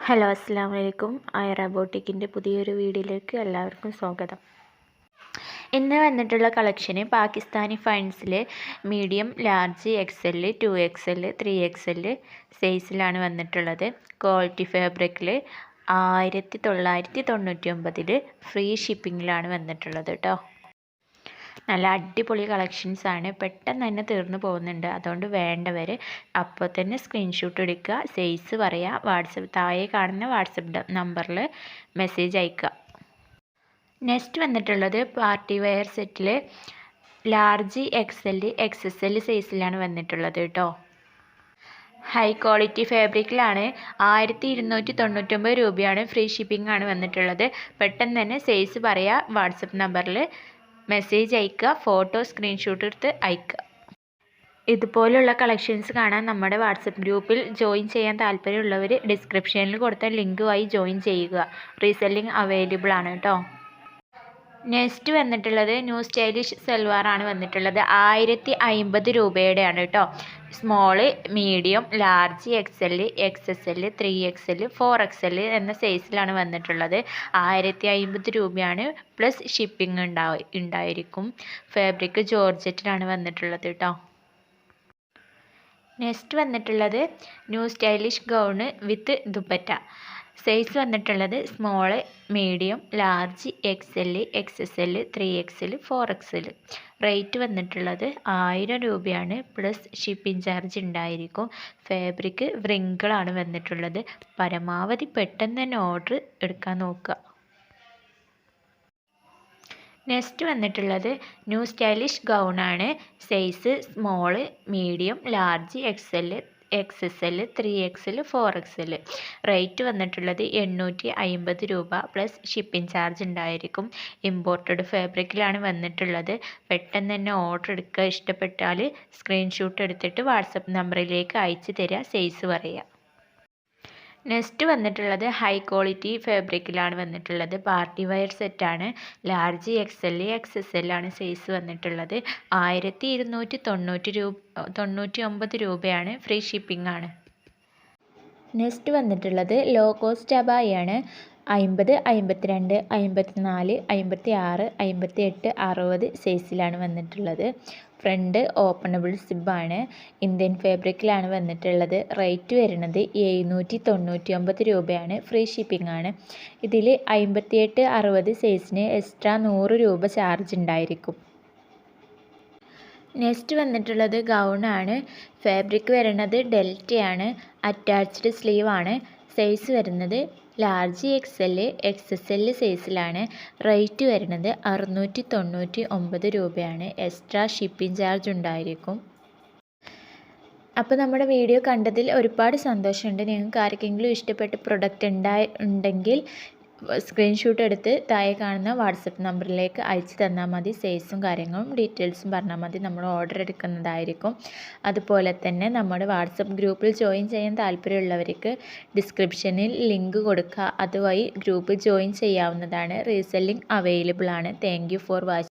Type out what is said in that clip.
Hello അസ്സാം വലൈക്കും ഐറ ബോട്ടിക്കിന്റെ പുതിയൊരു വീഡിയോയിലേക്ക് എല്ലാവർക്കും സ്വാഗതം. ഇന്ന് വന്നിട്ടുള്ള കളക്ഷന് Pakistani ഫൈൻസിൽ medium large X L two X L three X L സൈസിലാണ് വന്നിട്ടുള്ളത്. ക്വാളിറ്റി ഫാബ്രിക്കിൽ ആയിരത്തി തൊള്ളായിരത്തി തൊണ്ണൂറ്റി ഒമ്പതിൽ ഫ്രീ ഷിപ്പിങ്ങിലാണ് വന്നിട്ടുള്ളത് കേട്ടോ നല്ല അടിപൊളി കളക്ഷൻസ് ആണ്. പെട്ടെന്ന് തന്നെ തീർന്നു പോകുന്നുണ്ട്. അതുകൊണ്ട് വേണ്ടവർ അപ്പോൾ തന്നെ സ്ക്രീൻഷോട്ട് എടുക്കുക. സൈസ് പറയുക വാട്സപ്പ് താഴെ കാണുന്ന വാട്സപ്പ് നമ്പറിൽ മെസ്സേജ് അയക്കുക. നെക്സ്റ്റ് വന്നിട്ടുള്ളത് പാർട്ടി വെയർ സെറ്റിൽ large X L X S L സൈസിലാണ് വന്നിട്ടുള്ളത് കേട്ടോ ഹൈ ക്വാളിറ്റി ഫാബ്രിക്കിലാണ് ആയിരത്തി ഇരുന്നൂറ്റി തൊണ്ണൂറ്റൊമ്പത് രൂപയാണ് ഫ്രീ ഷിപ്പിംഗ് ആണ് വന്നിട്ടുള്ളത്. പെട്ടെന്ന് തന്നെ സൈസ് പറയുക വാട്സപ്പ് നമ്പറിൽ മെസ്സേജ് അയക്കുക ഫോട്ടോ സ്ക്രീൻഷോട്ട് എടുത്ത് അയക്കുക. ഇതുപോലുള്ള കളക്ഷൻസ് കാണാൻ നമ്മുടെ വാട്സപ്പ് ഗ്രൂപ്പിൽ ജോയിൻ ചെയ്യാൻ താല്പര്യമുള്ളവർ ഡിസ്ക്രിപ്ഷനിൽ കൊടുത്ത ലിങ്കുമായി ജോയിൻ ചെയ്യുക. റീസെല്ലിംഗ് അവൈലബിൾ ആണ് കേട്ടോ നെക്സ്റ്റ് വന്നിട്ടുള്ളത് ന്യൂ സ്റ്റൈലിഷ് സൽവാറാണ് വന്നിട്ടുള്ളത്. ആയിരത്തി അമ്പത് രൂപയുടെയാണ് കേട്ടോ small medium large X L X S L three X L four X L എന്ന സൈസിലാണ് വന്നിട്ടുള്ളത്. ആയിരത്തി അമ്പത് രൂപയാണ് പ്ലസ് ഷിപ്പിംഗ് ഉണ്ടാവും ഉണ്ടായിരിക്കും. ഫാബ്രിക് ജോർജറ്റിലാണ് വന്നിട്ടുള്ളത് കേട്ടോ നെക്സ്റ്റ് വന്നിട്ടുള്ളത് new stylish gown with dupatta size വന്നിട്ടുള്ളത് small medium large X L X S L three X L four X L rate വന്നിട്ടുള്ളത് ആയിരം രൂപയാണ്. പ്ലസ് ഷിപ്പിംഗ് ചാർജ് ഉണ്ടായിരിക്കും. ഫാബ്രിക് വ്രിങ്കിളാണ് വന്നിട്ടുള്ളത്. പരമാവധി പെട്ടെന്ന് തന്നെ ഓർഡർ എടുക്കാൻ നോക്കുക. നെക്സ്റ്റ് വന്നിട്ടുള്ളത് new stylish ഗൗണാണ് size small medium large X L X S L three X four X rate വന്നിട്ടുള്ളത് എണ്ണൂറ്റി അമ്പത് രൂപ പ്ലസ് ഷിപ്പിംഗ് ചാർജ് ഉണ്ടായിരിക്കും. ഇമ്പോർട്ടഡ് ഫാബ്രിക്കിലാണ് വന്നിട്ടുള്ളത്. പെട്ടെന്ന് തന്നെ ഓർഡർ എടുക്കുക. ഇഷ്ടപ്പെട്ടാൽ സ്ക്രീൻഷോട്ട് എടുത്തിട്ട് വാട്സപ്പ് നമ്പറിലേക്ക് അയച്ചു തരിക. സൈസ് പറയുക നെക്സ്റ്റ് വന്നിട്ടുള്ളത് ഹൈ ക്വാളിറ്റി ഫാബ്രിക്കിലാണ് വന്നിട്ടുള്ളത്. പാർട്ടി വയർ സെറ്റാണ്. Large X L X S L ആണ് സൈസ് വന്നിട്ടുള്ളത്. ആയിരത്തി ഇരുന്നൂറ്റി തൊണ്ണൂറ്റി രൂപ തൊണ്ണൂറ്റി ഒമ്പത് രൂപയാണ് ഫ്രീ ഷിപ്പിംഗ് ആണ്. നെക്സ്റ്റ് വന്നിട്ടുള്ളത് ലോ കോസ്റ്റ് അബായാണ് അമ്പത് അമ്പത്തിരണ്ട് അമ്പത്തിനാല് അമ്പത്തി ആറ് അമ്പത്തി എട്ട് അറുപത് സൈസിലാണ് വന്നിട്ടുള്ളത്. ഫ്രണ്ട് ഓപ്പണബിൾ സിബാണ്. ഇന്ത്യൻ ഫാബ്രിക്കിലാണ് വന്നിട്ടുള്ളത്. റേറ്റ് വരുന്നത് എഴുന്നൂറ്റി തൊണ്ണൂറ്റി ഒമ്പത് രൂപയാണ്. ഫ്രീ ഷിപ്പിംഗ് ആണ് ഇതിൽ അമ്പത്തിയെട്ട് അറുപത് സൈസിന് എക്സ്ട്രാ നൂറ് രൂപ ചാർജ് ഉണ്ടായിരിക്കും. നെക്സ്റ്റ് വന്നിട്ടുള്ളത് ഗൗൺ ആണ്. ഫാബ്രിക് വരുന്നത് ഡെൽറ്റയാണ് അറ്റാച്ച്ഡ് സ്ലീവ് ആണ്. സൈസ് വരുന്നത് large X L X S L സൈസിലാണ് റേറ്റ് വരുന്നത് അറുന്നൂറ്റി തൊണ്ണൂറ്റി ഒമ്പത് രൂപയാണ്. എക്സ്ട്രാ ഷിപ്പിംഗ് ചാർജ് ഉണ്ടായിരിക്കും. അപ്പോൾ നമ്മുടെ വീഡിയോ കണ്ടതിൽ ഒരുപാട് സന്തോഷമുണ്ട്. നിങ്ങൾക്ക് ആർക്കെങ്കിലും ഇഷ്ടപ്പെട്ട പ്രൊഡക്റ്റ് ഉണ്ടായി ഉണ്ടെങ്കിൽ സ്ക്രീൻഷോട്ട് എടുത്ത് താഴെ കാണുന്ന വാട്സപ്പ് നമ്പറിലേക്ക് അയച്ചു തന്നാൽ മതി. സൈസും കാര്യങ്ങളും ഡീറ്റെയിൽസും പറഞ്ഞാൽ മതി. നമ്മൾ ഓർഡർ എടുക്കുന്നതായിരിക്കും. അതുപോലെ തന്നെ നമ്മുടെ വാട്സപ്പ് ഗ്രൂപ്പിൽ ജോയിൻ ചെയ്യാൻ താല്പര്യമുള്ളവർക്ക് ഡിസ്ക്രിപ്ഷനിൽ ലിങ്ക് കൊടുക്കുക. അതുവഴി ഗ്രൂപ്പ് ജോയിൻ ചെയ്യാവുന്നതാണ്. റീസെല്ലിംഗ് അവൈലബിൾ ആണ്. Thank for watching